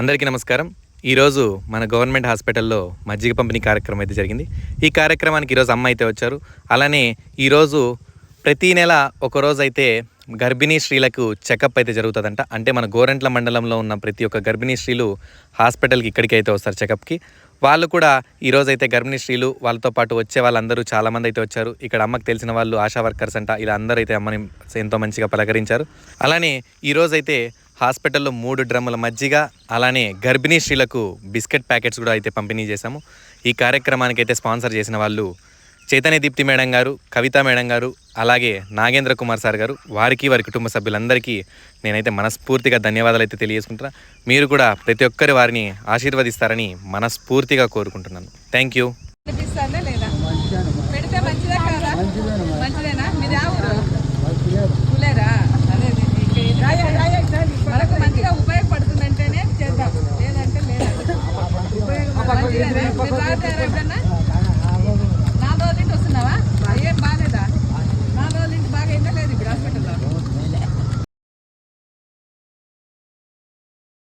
అందరికీ నమస్కారం. ఈరోజు మన గవర్నమెంట్ హాస్పిటల్లో మజ్జిగ పంపిణీ కార్యక్రమం అయితే జరిగింది. ఈ కార్యక్రమానికి ఈరోజు అమ్మ అయితే వచ్చారు. అలానే ఈరోజు ప్రతీ నెల ఒకరోజు అయితే గర్భిణీ స్త్రీలకు చెకప్ అయితే జరుగుతుందంట. అంటే మన గోరంట్ల మండలంలో ఉన్న ప్రతి ఒక్క గర్భిణీ స్త్రీలు హాస్పిటల్కి ఇక్కడికి అయితే వస్తారు చెకప్కి. వాళ్ళు కూడా ఈరోజు అయితే గర్భిణీ స్త్రీలు వాళ్ళతో పాటు వచ్చే వాళ్ళందరూ చాలామంది అయితే వచ్చారు. ఇక్కడ అమ్మకు తెలిసిన వాళ్ళు ఆశా వర్కర్స్ అంట. ఇలా అందరూ అయితే అమ్మని ఎంతో మంచిగా పలకరించారు. అలానే ఈరోజైతే హాస్పిటల్లో మూడు డ్రమ్ముల మజ్జిగ అలానే గర్భిణీ స్త్రీలకు బిస్కెట్ ప్యాకెట్స్ కూడా అయితే పంపిణీ చేశాము. ఈ కార్యక్రమానికి అయితే స్పాన్సర్ చేసిన వాళ్ళు చైతన్య దీప్తి మేడం గారు కవిత మేడం గారు అలాగే నాగేంద్ర కుమార్ సార్ గారు వారికి వారి కుటుంబ సభ్యులందరికీ నేనైతే మనస్ఫూర్తిగా ధన్యవాదాలు అయితే తెలియజేసుకుంటున్నా. మీరు కూడా ప్రతి ఒక్కరి వారిని ఆశీర్వదిస్తారని మనస్ఫూర్తిగా కోరుకుంటున్నాను. Thank you ఉపయోగపడుతుందంటేనే